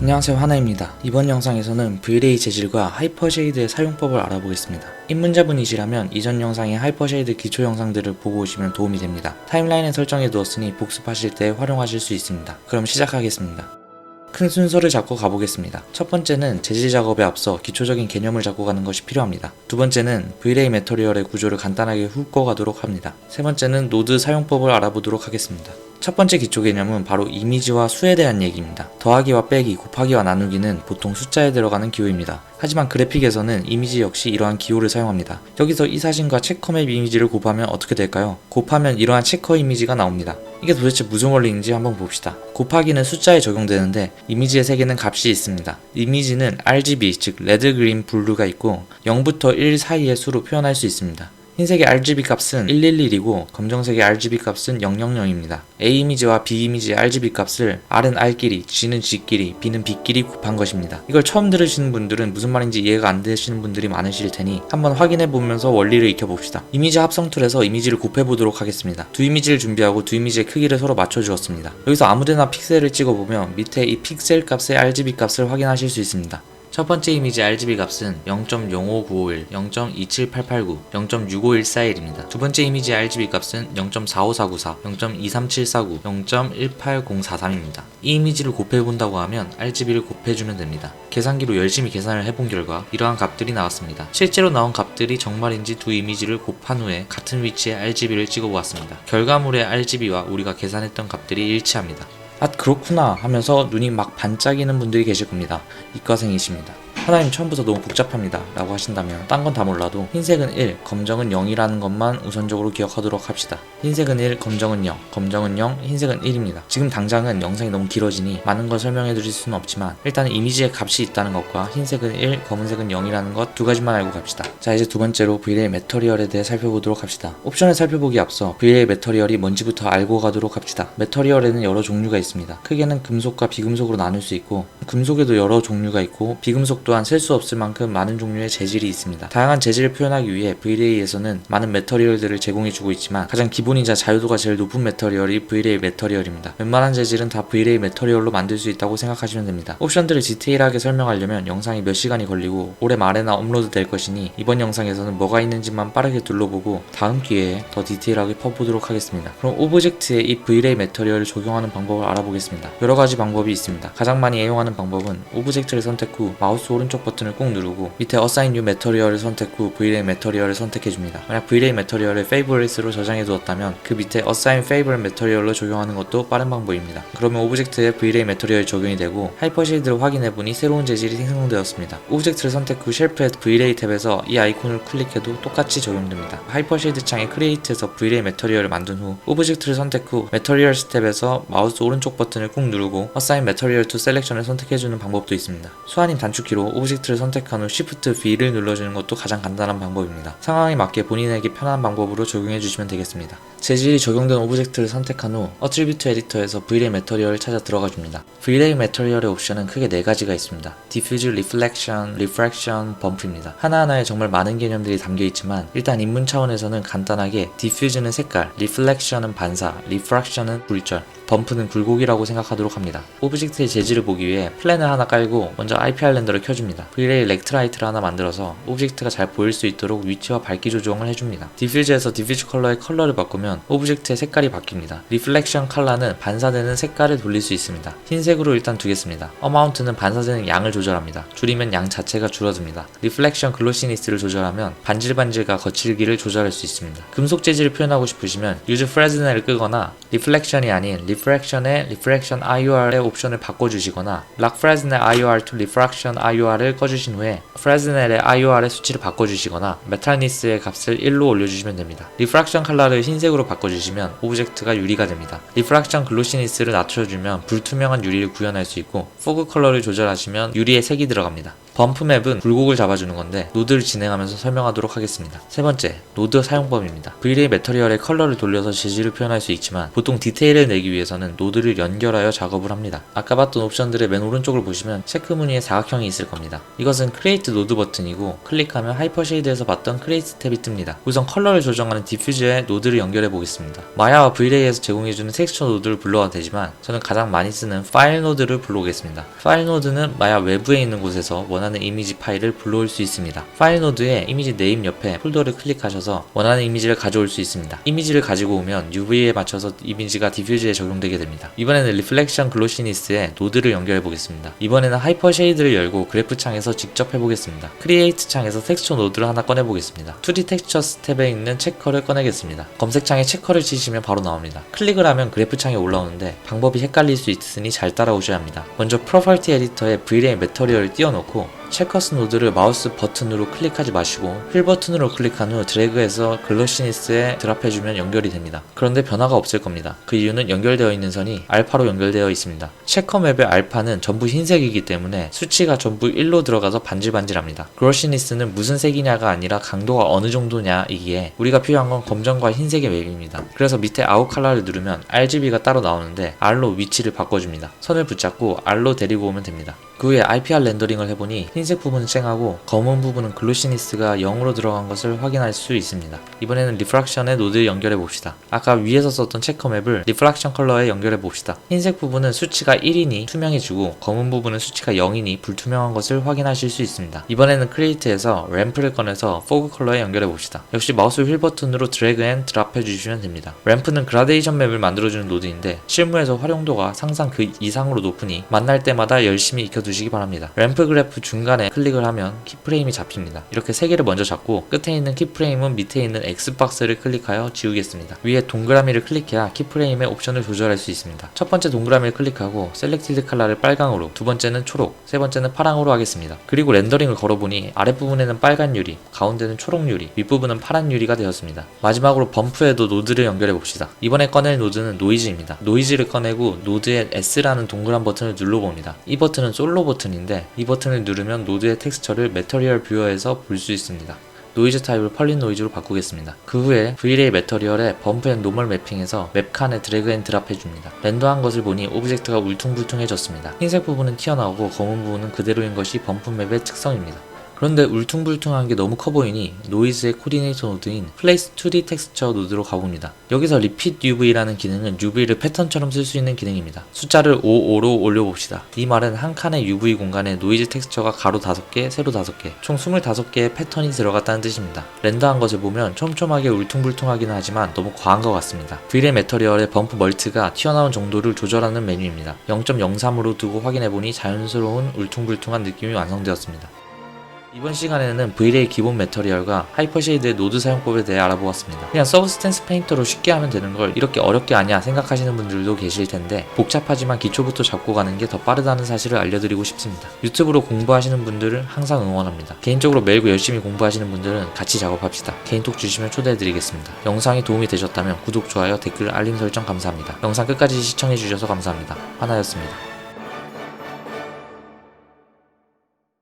안녕하세요 하나입니다. 이번 영상에서는 V-Ray 재질과 하이퍼쉐이드의 사용법을 알아보겠습니다. 입문자분이시라면 이전 영상의 하이퍼쉐이드 기초 영상들을 보고 오시면 도움이 됩니다. 타임라인에 설정해 두었으니 복습하실 때 활용하실 수 있습니다. 그럼 시작하겠습니다. 큰 순서를 잡고 가보겠습니다. 첫 번째는 재질 작업에 앞서 기초적인 개념을 잡고 가는 것이 필요합니다. 두 번째는 V-Ray 매터리얼의 구조를 간단하게 훑고 가도록 합니다. 세 번째는 노드 사용법을 알아보도록 하겠습니다. 첫 번째 기초 개념은 바로 이미지와 수에 대한 얘기입니다. 더하기와 빼기, 곱하기와 나누기는 보통 숫자에 들어가는 기호입니다. 하지만 그래픽에서는 이미지 역시 이러한 기호를 사용합니다. 여기서 이 사진과 체커맵 이미지를 곱하면 어떻게 될까요? 곱하면 이러한 체커 이미지가 나옵니다. 이게 도대체 무슨 원리인지 한번 봅시다. 곱하기는 숫자에 적용되는데 이미지의 세개는 값이 있습니다. 이미지는 RGB 즉 레드, 그린, 블루가 있고 0부터 1 사이의 수로 표현할 수 있습니다. 흰색의 RGB 값은 111이고 검정색의 RGB 값은 000입니다. A 이미지와 B 이미지의 RGB 값을 R은 R끼리, G는 G끼리, B는 B끼리 곱한 것입니다. 이걸 처음 들으시는 분들은 무슨 말인지 이해가 안 되시는 분들이 많으실 테니 한번 확인해 보면서 원리를 익혀봅시다. 이미지 합성 툴에서 이미지를 곱해 보도록 하겠습니다. 두 이미지를 준비하고 두 이미지의 크기를 서로 맞춰 주었습니다. 여기서 아무데나 픽셀을 찍어 보면 밑에 이 픽셀 값의 RGB 값을 확인하실 수 있습니다. 첫 번째 이미지 RGB 값은 0.05951, 0.27889, 0.65141입니다. 두 번째 이미지 RGB 값은 0.45494, 0.23749, 0.18043입니다. 이 이미지를 곱해본다고 하면 RGB를 곱해주면 됩니다. 계산기로 열심히 계산을 해본 결과 이러한 값들이 나왔습니다. 실제로 나온 값들이 정말인지 두 이미지를 곱한 후에 같은 위치에 RGB를 찍어보았습니다. 결과물의 RGB와 우리가 계산했던 값들이 일치합니다. 아 그렇구나 하면서 눈이 막 반짝이는 분들이 계실 겁니다. 이과생이십니다. 하나님 처음부터 너무 복잡합니다 라고 하신다면 딴 건 다 몰라도 흰색은 1, 검정은 0이라는 것만 우선적으로 기억하도록 합시다. 흰색은 1, 검정은 0, 검정은 0, 흰색은 1입니다. 지금 당장은 영상이 너무 길어지니 많은 걸 설명해 드릴 수는 없지만 일단은 이미지에 값이 있다는 것과 흰색은 1, 검은색은 0이라는 것 두 가지만 알고 갑시다. 자 이제 두 번째로 V-Ray 매터리얼에 대해 살펴보도록 합시다. 옵션을 살펴보기 앞서 V-Ray 매터리얼이 뭔지부터 알고 가도록 합시다. 매터리얼에는 여러 종류가 있습니다. 크게는 금속과 비금속으로 나눌 수 있고 금속에도 여러 종류가 있고 비금속 또한 셀 수 없을 만큼 많은 종류의 재질이 있습니다. 다양한 재질을 표현하기 위해 V-Ray에서는 많은 매터리얼들을 제공해주고 있지만 가장 기본이자 자유도가 제일 높은 매터리얼이 V-Ray 매터리얼입니다. 웬만한 재질은 다 V-Ray 매터리얼로 만들 수 있다고 생각하시면 됩니다. 옵션들을 디테일하게 설명하려면 영상이 몇 시간이 걸리고 올해 말에나 업로드 될 것이니 이번 영상에서는 뭐가 있는지만 빠르게 둘러보고 다음 기회에 더 디테일하게 퍼보도록 하겠습니다. 그럼 오브젝트에 이 V-Ray 매터리얼을 적용하는 방법을 알아보겠습니다. 여러 가지 방법이 있습니다. 가장 많이 애용하는 방법은 오브젝트를 선택 후 마우스 오른 쪽 버튼을 꾹 누르고 밑에 Assign New Material을 선택 후 V-Ray 매터리얼을 선택해줍니다. 만약 V-Ray 매터리얼을 Favorites로 저장해 두었다면 그 밑에 Assign Favorite Material로 적용하는 것도 빠른 방법입니다. 그러면 오브젝트에 V-Ray 매터리얼이 적용이 되고 하이퍼쉐이드를 확인해보니 새로운 재질이 생성되었습니다. 오브젝트를 선택 후 쉘프의 V-Ray 탭에서 이 아이콘을 클릭해도 똑같이 적용됩니다. 하이퍼쉐이드 창의 크리에이트에서 V-Ray 매터리얼을 만든 후 오브젝트를 선택 후 매터리얼 스텝에서 마우스 오른쪽 버튼을 꾹 누르고 Assign Material to Selection을 선택해주는 방법도 있습니다. 수완임 단축키로 오브젝트를 선택한 후 Shift V를 눌러주는 것도 가장 간단한 방법입니다. 상황에 맞게 본인에게 편한 방법으로 적용해 주시면 되겠습니다. 재질이 적용된 오브젝트를 선택한 후 Attribute 에디터에서 V-Ray 매터리얼을 찾아 들어가 줍니다. V-Ray 매터리얼의 옵션은 크게 4가지가 있습니다. Diffuse, Reflection, Refraction, Bump입니다. 하나하나에 정말 많은 개념들이 담겨 있지만 일단 입문 차원에서는 간단하게 Diffuse는 색깔, Reflection은 반사, Refraction은 굴절, 범프는 굴곡이라고 생각하도록 합니다. 오브젝트의 재질을 보기 위해 플랜을 하나 깔고 먼저 IPR 렌더를 켜줍니다. V-Ray 렉트라이트를 하나 만들어서 오브젝트가 잘 보일 수 있도록 위치와 밝기 조정을 해줍니다. 디퓨즈에서 디퓨즈 컬러의 컬러를 바꾸면 오브젝트의 색깔이 바뀝니다. 리플렉션 컬러는 반사되는 색깔을 돌릴 수 있습니다. 흰색으로 일단 두겠습니다. 어마운트는 반사되는 양을 조절합니다. 줄이면 양 자체가 줄어듭니다. 리플렉션 글로시니스를 조절하면 반질반질과 거칠기를 조절할 수 있습니다. 금속 재질을 표현하고 싶으시면 유즈 프레즈넬을 끄거나 리플렉션이 아닌 리 프렉션의 리프렉션 IOR의 옵션을 바꿔주시거나 락 프레즈넬 IOR to 리프렉션 IOR을 꺼주신 후에 프레즈넬의 IOR의 수치를 바꿔주시거나 메탈니스의 값을 1로 올려주시면 됩니다. 리프렉션 컬러를 흰색으로 바꿔주시면 오브젝트가 유리가 됩니다. 리프렉션 글로시니스를 낮춰주면 불투명한 유리를 구현할 수 있고 포그 컬러를 조절하시면 유리에 색이 들어갑니다. 범프 맵은 굴곡을 잡아주는 건데 노드를 진행하면서 설명하도록 하겠습니다. 세 번째, 노드 사용법입니다. V-Ray 매터리얼의 컬러를 돌려서 재질을 표현할 수 있지만 보통 디테일을 내기 위해서 는 노드를 연결하여 작업을 합니다. 아까 봤던 옵션들의 맨 오른쪽을 보시면 체크 무늬의 사각형이 있을 겁니다. 이것은 크리에이트 노드 버튼이고 클릭하면 하이퍼 쉐이드에서 봤던 크리에이트 탭이 뜹니다. 우선 컬러를 조정하는 디퓨즈에 노드를 연결해 보겠습니다. 마야와 V-Ray에서 제공해주는 텍스처 노드를 불러도 되지만 저는 가장 많이 쓰는 파일 노드를 불러오겠습니다. 파일 노드는 마야 외부에 있는 곳에서 원하는 이미지 파일을 불러올 수 있습니다. 파일 노드에 이미지 네임 옆에 폴더를 클릭하셔서 원하는 이미지를 가져올 수 있습니다. 이미지를 가지고 오면 UV에 맞춰서 이미지가 디퓨즈에 적용 되게 됩니다. 이번에는 리플렉션 글로시니스에 노드를 연결해 보겠습니다. 이번에는 하이퍼 쉐이드를 열고 그래프 창에서 직접 해보겠습니다. 크리에이트 창에서 텍스처 노드를 하나 꺼내 보겠습니다. 2D 텍스처 스텝에 있는 체커를 꺼내겠습니다. 검색창에 체커를 치시면 바로 나옵니다. 클릭을 하면 그래프 창에 올라오는데 방법이 헷갈릴 수 있으니 잘 따라오셔야 합니다. 먼저 프로퍼티 에디터에 V-Ray 매터리얼을 띄워놓고 체커스 노드를 마우스 버튼으로 클릭하지 마시고 휠 버튼으로 클릭한 후 드래그해서 글로시니스에 드랍해주면 연결이 됩니다. 그런데 변화가 없을 겁니다. 그 이유는 연결되어 있는 선이 알파로 연결되어 있습니다. 체커 맵의 알파는 전부 흰색이기 때문에 수치가 전부 1로 들어가서 반질반질합니다. 글로시니스는 무슨 색이냐가 아니라 강도가 어느 정도냐이기에 우리가 필요한 건 검정과 흰색의 맵입니다. 그래서 밑에 아웃 컬러를 누르면 RGB가 따로 나오는데 R로 위치를 바꿔줍니다. 선을 붙잡고 R로 데리고 오면 됩니다. 그 후에 IPR 렌더링을 해보니 흰색 부분은 쨍하고 검은 부분은 글로시니스가 0으로 들어간 것을 확인할 수 있습니다. 이번에는 리프락션에 노드 연결해 봅시다. 아까 위에서 썼던 체커 맵을 리프락션 컬러에 연결해 봅시다. 흰색 부분은 수치가 1이니 투명해지고 검은 부분은 수치가 0이니 불투명한 것을 확인하실 수 있습니다. 이번에는 크리에이트에서 램프를 꺼내서 포그 컬러에 연결해 봅시다. 역시 마우스 휠 버튼으로 드래그 앤 드랍 해주시면 됩니다. 램프는 그라데이션 맵을 만들어주는 노드인데 실무에서 활용도가 상상 그 이상으로 높으니 만날 때마다 열심히 익혀두시 기 바랍니다. 램프 그래프 중간에 클릭을 하면 키프레임이 잡힙니다. 이렇게 세 개를 먼저 잡고 끝에 있는 키프레임은 밑에 있는 X박스를 클릭하여 지우겠습니다. 위에 동그라미를 클릭해야 키프레임의 옵션을 조절할 수 있습니다. 첫 번째 동그라미를 클릭하고 셀렉티드 컬러를 빨강으로, 두 번째는 초록, 세 번째는 파랑으로 하겠습니다. 그리고 렌더링을 걸어보니 아랫부분에는 빨간 유리, 가운데는 초록 유리, 윗부분은 파란 유리가 되었습니다. 마지막으로 범프에도 노드를 연결해 봅시다. 이번에 꺼낼 노드는 노이즈입니다. 노이즈를 꺼내고 노드에 S라는 동그란 버튼을 눌러봅니다. 이 버튼은 솔로 버튼인데 이 버튼을 누르면 노드의 텍스처를 매터리얼 뷰어에서 볼 수 있습니다. 노이즈 타입을 펄린 노이즈로 바꾸겠습니다. 그 후에 V-Ray 매터리얼에 범프 앤 노멀 매핑에서 맵 칸에 드래그 앤 드랍 해줍니다. 렌더한 것을 보니 오브젝트가 울퉁불퉁해졌습니다. 흰색 부분은 튀어나오고 검은 부분은 그대로인 것이 범프 맵의 특성입니다. 그런데 울퉁불퉁한 게 너무 커 보이니 노이즈의 코디네이터 노드인 플레이스 2D 텍스처 노드로 가봅니다. 여기서 리핏 UV라는 기능은 UV를 패턴처럼 쓸 수 있는 기능입니다. 숫자를 55로 올려봅시다. 이 말은 한 칸의 UV 공간에 노이즈 텍스처가 가로 5개, 세로 5개, 총 25개의 패턴이 들어갔다는 뜻입니다. 렌더한 것을 보면 촘촘하게 울퉁불퉁하기는 하지만 너무 과한 것 같습니다. V-Ray 매터리얼의 범프 멀트가 튀어나온 정도를 조절하는 메뉴입니다. 0.03으로 두고 확인해보니 자연스러운 울퉁불퉁한 느낌이 완성되었습니다. 이번 시간에는 V-Ray 기본 매터리얼과 하이퍼쉐이드의 노드 사용법에 대해 알아보았습니다. 그냥 서브스텐스 페인터로 쉽게 하면 되는 걸 이렇게 어렵게 아냐 생각하시는 분들도 계실 텐데 복잡하지만 기초부터 잡고 가는 게 더 빠르다는 사실을 알려드리고 싶습니다. 유튜브로 공부하시는 분들을 항상 응원합니다. 개인적으로 매일 열심히 공부하시는 분들은 같이 작업합시다. 개인톡 주시면 초대해드리겠습니다. 영상이 도움이 되셨다면 구독, 좋아요, 댓글, 알림 설정 감사합니다. 영상 끝까지 시청해주셔서 감사합니다. 하나였습니다.